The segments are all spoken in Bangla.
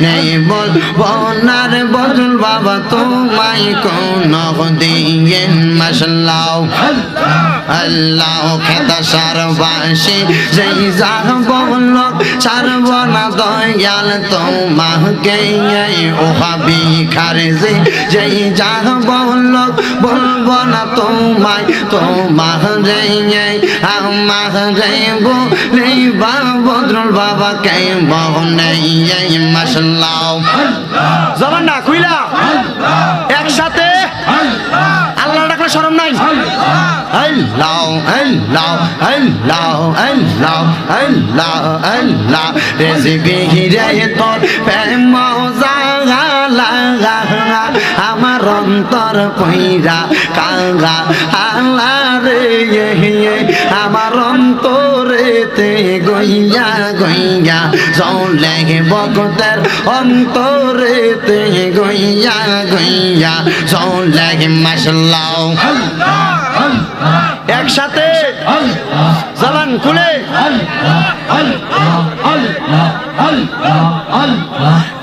নেই বল বনার বদল বাবা তোমায় কোন দিন মাসাল্লাহ আল্লাহ খেতা সারবাসী, যেই যাহ বল ছাড়ব না দয়াল তোমাকে ও হাবি খারেজি যেই যাহ বল বলব না তোমায়, তোমার রে আমার রে বলে বা বদরুল বাবা কে বহনে মাসাল্লাহ জবান না, খুইলা। একসাথে। আল্লাহ ডাকলে শরম নাই। আমার অন্তর কইরা কাঙ্গা আল্লাহ রে আমার অন্তরেতে গইয়া গইয়া চলে বকতের অন্তরেতে গইয়া গইয়া চলে মাসাল্লাহ একসাথে জবান খুলে।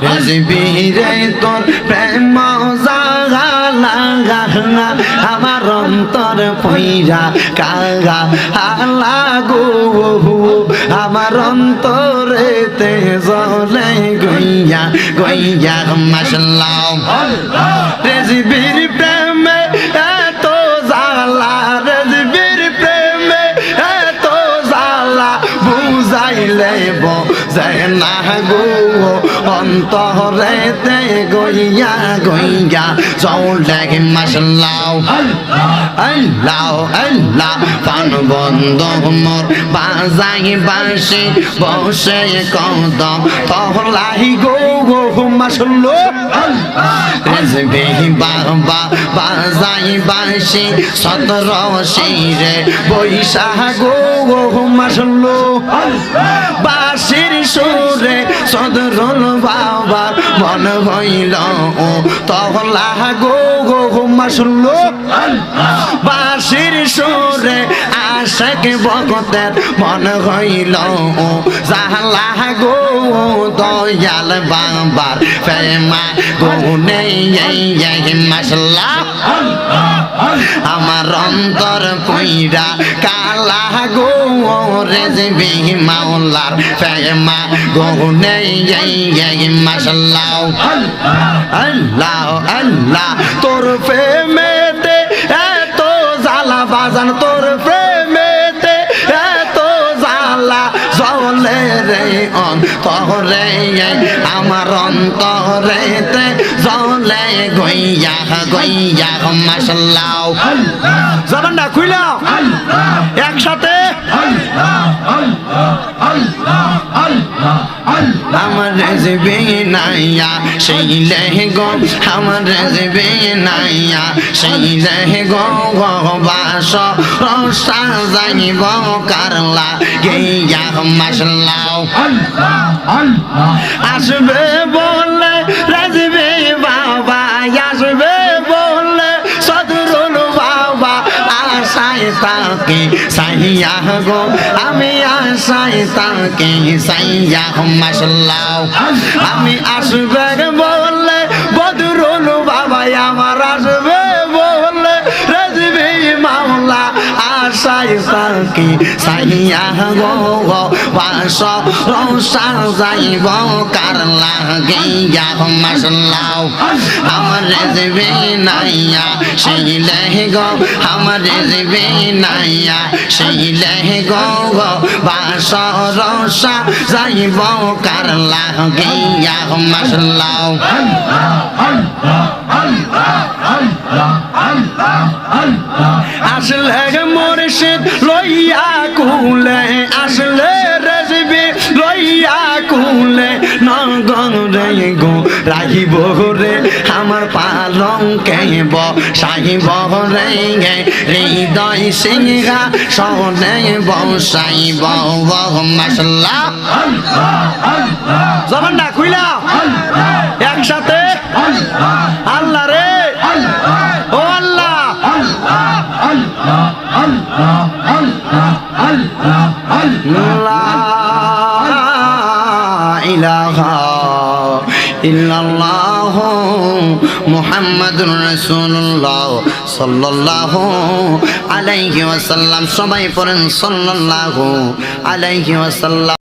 রেজিবিরে তোর প্রেম জাগা লাগা অন্তর পইরা কাগা আলা গো আমার অন্তরেতে জলে গইয়া গইয়া মাসাল্লাহ রেজিবির প্রেমে এত জালা রেজিবির প্রেমে এত জালা বুঝাইলে বোঝে না গো, অন্তরেতে গইয়া গইয়া চলে মাসাল্লাহ আল্লাহ আল্লাহ পান বন্ধ মোর বাজাই বাসি বসে কদম। তহলাই গো গো মাসাল্লাহ রেজবে বাবা, বাজাই বাসি গো গো মাসাল্লাহ বাসির সুরে সদরল বাবার মন হইল ও তহলা গো গো মাসুল্ল বাসির সুরে আশেক বকতের মন হইল ও গো দয়াল বাবার প্রেমা গুনে মাসলা আমার অন্তর কইরা কালা গো রেজবি মাওলার প্রেমা গুনে মাসাল্লাহ আল্লাহ আল্লাহ তোর প্রেমেতে অন্তরে আমার অন্তরেতে জলে গইয়া গইয়া মাসাল্লাহ জবান না খুইলা। একসাথে। আমার রেজবে নাইয়া সেই লেহে গো আমার রেজবে নাইয়া সেই লেহে গো বাস রসা যাইব কারলা গেয়া মাসলাও আসবে বলে তাকে সাইয়া গো আমি আশায় তাকে সাইয়া মাসাল্লাহ আমি আসবে তাকে সাইয়া গো বাস রসা যাইব, কার লাগিয়া মাসাল্লাহ আমার রেজবে নাইয়া সেই লেহে গো, আমার রেজবে নাইয়া সেই লেহে গো গো বাস রসা যাইব, কার লাগিয়া মাসাল্লাহ আসলে মুর্শিদ লইয়া কুলে, আসলে রেজবি লইয়া কুলে নগরে গো, রাহিব রে আমার পালং কেব, সাহিব রে হৃদয় সিংহা সনে বসাইব মশলা জবান ইল্লাল্লাহ মুহাম্মাদুর রাসূলুল্লাহ সাল্লাল্লাহু আলাইহি ওয়াসাল্লাম সবাই পড়েন সাল্লাল্লাহু আলাইহি ওয়াসাল্লাম